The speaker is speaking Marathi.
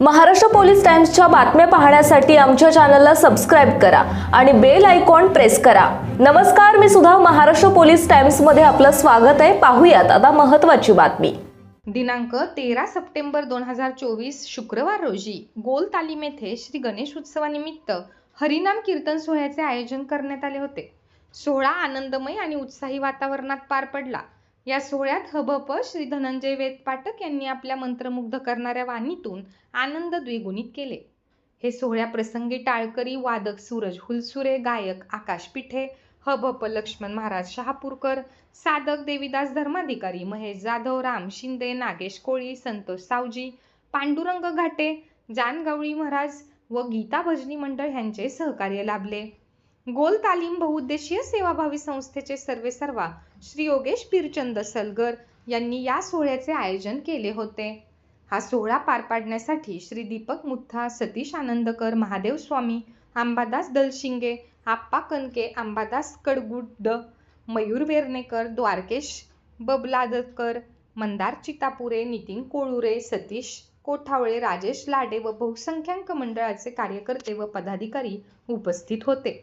महाराष्ट्र पोलीस टाइम्सच्या बातम्या पाहण्यासाठी आमच्या चॅनलला सबस्क्राईब करा आणि बेल आयकॉन प्रेस करा. नमस्कार मी सुद्धा महाराष्ट्र पोलीस टाइम्समध्ये आपलं स्वागत आहे. पाहूयात आता महत्त्वाची बातमी. दिनांक तेरा सप्टेंबर दोन हजार चोवीस शुक्रवार रोजी गोल तालीम येथे श्री गणेश उत्सवानिमित्त हरिनाम कीर्तन सोहळ्याचे आयोजन करण्यात आले होते. सोहळा आनंदमय आणि उत्साही वातावरणात पार पडला. या सोहळ्यात हबप श्री धनंजय वेद पाठक यांनी आपल्या मंत्रमुग्ध करणाऱ्या वाणीतून आनंद द्विगुणित केले. हे सोहळ्या प्रसंगी टाळकरी वादक सूरज हुलसुरे गायक आकाश पिठे हबप लक्ष्मण महाराज शहापूरकर साधक देवीदास धर्माधिकारी महेश जाधव राम शिंदे नागेश कोळी संतोष सावजी पांडुरंग घाटे जानगवळी महाराज व गीता भजनी मंडळ यांचे सहकार्य लाभले. गोल तालीम बहुउद्देशीय सेवाभावी संस्थेचे सर्वेसर्वा श्री योगेश पीरचंद सलगर यांनी या सोहळ्याचे आयोजन केले होते. हा सोहळा पार पाडण्यासाठी श्री दीपक मुथा सतीश आनंदकर महादेव स्वामी अंबादास दलशिंगे आप्पा कनके अंबादास कडगुड्ड मयूर वेर्णेकर द्वारकेश बबलादकर मंदार चितापुरे नितीन कोळुरे सतीश कोठावळे राजेश लाडे व बहुसंख्याक मंडळाचे कार्यकर्ते व पदाधिकारी उपस्थित होते.